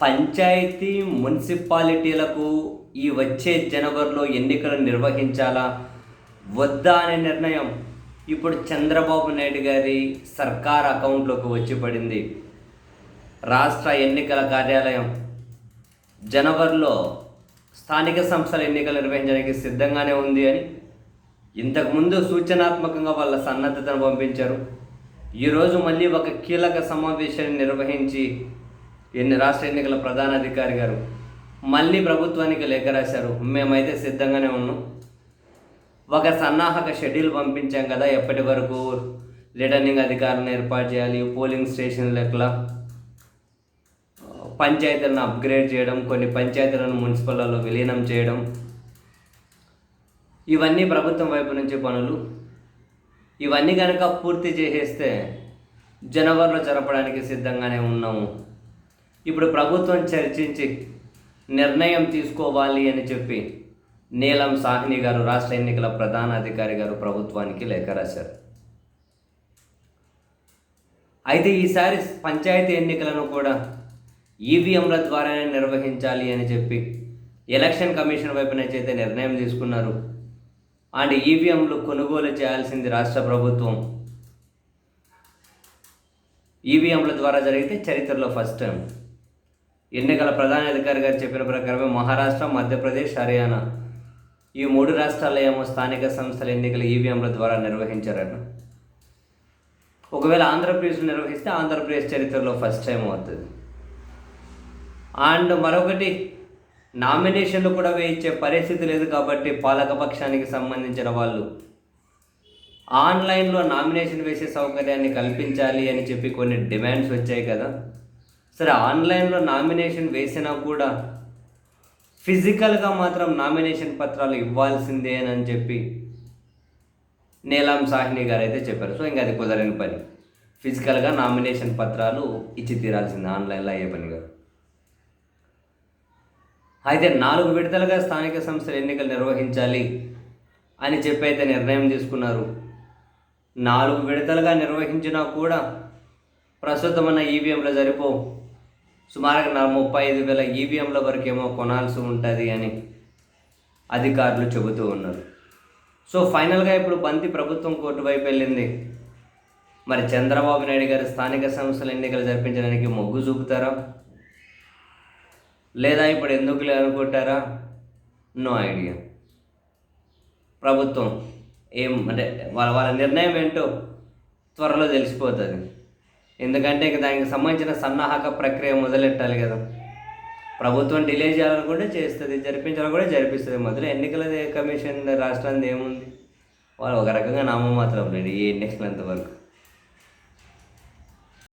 పంచాయతీ మున్సిపాలిటీలకు ఈ వచ్చే జనవరిలో ఎన్నికలు నిర్వహించాలా? వద్దా అనే నిర్ణయం ఇప్పుడు చంద్రబాబు నాయుడు గారి సర్కార్ అకౌంట్లోకి వచ్చి పడింది. రాష్ట్ర ఎన్నికల కార్యాలయం జనవరిలో స్థానిక సంస్థల ఎన్నికలు నిర్వహించడానికి సిద్ధంగానే ఉంది అని ఇంతకుముందు సూచనాత్మకంగా వాళ్ళ సన్నద్ధతను పంపించారు. ఈరోజు మళ్ళీ ఒక కీలక సమావేశాన్ని నిర్వహించి ఎన్ని రాష్ట్ర ఎన్నికల ప్రధాన అధికారి గారు మళ్ళీ ప్రభుత్వానికి లేఖ రాశారు? మేమైతే సిద్ధంగానే ఉన్నాం. ఒక సన్నాహక షెడ్యూల్ పంపించాం కదా ఎప్పటి వరకు? రిటర్నింగ్ అధికారులను ఏర్పాటు చేయాలి పోలింగ్ స్టేషన్ లెక్కల పంచాయతీలను అప్గ్రేడ్ చేయడం కొన్ని పంచాయతీలను మున్సిపల్లో విలీనం చేయడం. ఇవన్నీ ప్రభుత్వం వైపు నుంచి పనులు. ఇవన్నీ కనుక పూర్తి చేసేస్తే జనవరిలో జరపడానికి సిద్ధంగానే ఉన్నాము. ఇప్పుడు ప్రభుత్వం చర్చించి నిర్ణయం తీసుకోవాలి అని చెప్పి నీలం సాహ్ని గారు రాష్ట్ర ఎన్నికల ప్రధాన అధికారి గారు ప్రభుత్వానికి లేఖ రాశారు. అయితే ఈసారి పంచాయతీ ఎన్నికలను కూడా ఈవీఎంల ద్వారానే నిర్వహించాలి అని చెప్పి ఎలక్షన్ కమిషన్ వైపు నుంచి అయితే నిర్ణయం తీసుకున్నారు. అండ్ ఈవీఎంలు కొనుగోలు చేయాల్సింది రాష్ట్ర ప్రభుత్వం. ఈవీఎంల ద్వారా జరిగితే చరిత్రలో ఫస్ట్ టైం ఎన్నికల ప్రధాన అధికారి గారు చెప్పిన ప్రకారమే మహారాష్ట్ర మధ్యప్రదేశ్ హర్యానా. ఈ మూడు రాష్ట్రాల్లో ఏమో స్థానిక సంస్థల ఎన్నికలు ఈవీఎంల ద్వారా నిర్వహించారట. ఒకవేళ ఆంధ్రప్రదేశ్ నిర్వహిస్తే ఆంధ్రప్రదేశ్ చరిత్రలో ఫస్ట్ టైం అవుతుంది. అండ్ మరొకటి నామినేషన్లు కూడా వేయించే పరిస్థితి లేదు కాబట్టి పాలకపక్షానికి సంబంధించిన వాళ్ళు ఆన్లైన్లో నామినేషన్ వేసే సౌకర్యాన్ని కల్పించాలి అని చెప్పి కొన్ని డిమాండ్స్ వచ్చాయి కదా. సరే ఆన్లైన్లో నామినేషన్ వేసినా కూడా ఫిజికల్గా మాత్రం నామినేషన్ పత్రాలు ఇవ్వాల్సిందే అని చెప్పి నీలాం సాహ్ని గారు అయితే చెప్పారు. సో ఇంకా అది కుదరని పని. ఫిజికల్గా నామినేషన్ పత్రాలు ఇచ్చి తీరాల్సిందే ఆన్లైన్లో అయ్యే పని కాదు. అయితే నాలుగు విడతలుగా స్థానిక సంస్థల ఎన్నికలు నిర్వహించాలి అని చెప్పి అయితే నిర్ణయం తీసుకున్నారు. నాలుగు విడతలుగా నిర్వహించినా కూడా ప్రస్తుతం ఉన్న ఈవీఎంలో సరిపో సుమారుగా నా ముప్పై ఐదు వేల ఈవీఎంల వరకేమో కొనాల్సి ఉంటుంది అని అధికారులు చెబుతూ ఉన్నారు. సో ఫైనల్గా ఇప్పుడు బంతి ప్రభుత్వం కోర్టు వైపు వెళ్ళింది. మరి చంద్రబాబు నాయుడు గారు స్థానిక సంస్థల ఎన్నికలు జరిపించడానికి మొగ్గు చూపుతారా? లేదా ఇప్పుడు ఎందుకు అనుకుంటారా నో ఐడియా. ప్రభుత్వం ఏం అంటే వాళ్ళ వాళ్ళ నిర్ణయం ఏంటో త్వరలో తెలిసిపోతుంది. ఎందుకంటే ఇక దానికి సంబంధించిన సన్నాహక ప్రక్రియ మొదలెట్టాలి కదా. ప్రభుత్వం డిలే చేయాలనుకుంటే చేస్తుంది జరిపించాలని కూడా జరిపిస్తుంది. మొదలు ఎన్నికల కమిషన్ రాష్ట్రానికి ఏముంది? వాళ్ళు ఒక రకంగా నామం మాత్రం లేడు ఈ ఎన్నికలంత వరకు.